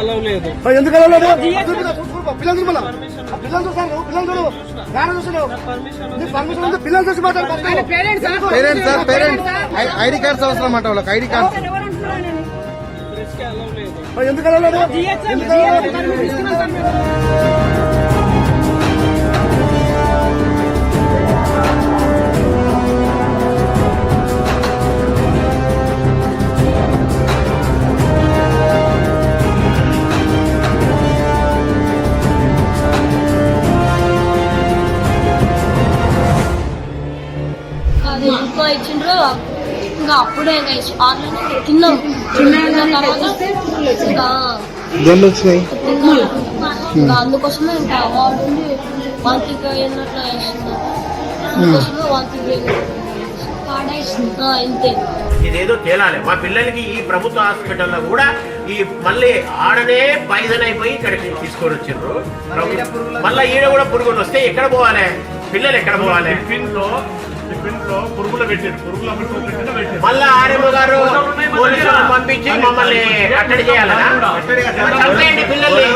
Allow లేదు. ఎందుకు అలా లేదు? పిల్లలు చూడు మళ్ళా. ఆ పిల్లలు చూస్తాను పిల్లలు చూడు. నాన్న చూస్తున్నావు నీ పర్మిషన్ ఉంది. పిల్లలు చూసి మాట్లాడు first. Parents sir. Parents ID cards అవసరం అంట వాళ్ళకి ఐడి కార్డ్స్. ఎందుకు అలా లేదు? ఎందుకు అలా లేదు? ఇచ్చిండ్రు. ఇంకా అప్పుడే ఆన్లైన్ తిన్నాం. ఇంకా అందుకోసమే ఇంకా వాడుండి వాంతికి అయినట్లు వేస్తున్నారు అందుకోసమే వాంతికి ఆ, ఇంతే. ఇదేదో తేలాలి. మా పిల్లలకి ఈ ప్రభుత్వ హాస్పిటల్లో కూడా ఈ మళ్ళీ ఆడనే పాయిజన్ అయిపోయి ఇక్కడికి తీసుకొని వచ్చిండ్రు. మళ్ళీ ఈడ కూడా పురుగులు వస్తే ఎక్కడ పోవాలి? పిల్లలు ఎక్కడ పోవాలి? టిఫిన్ మళ్ళా ఆర్ఎంఓ గారు పోలీసులను పంపించి మమ్మల్ని కట్టడి చేయాలనా? చంపేయండి పిల్లల్ని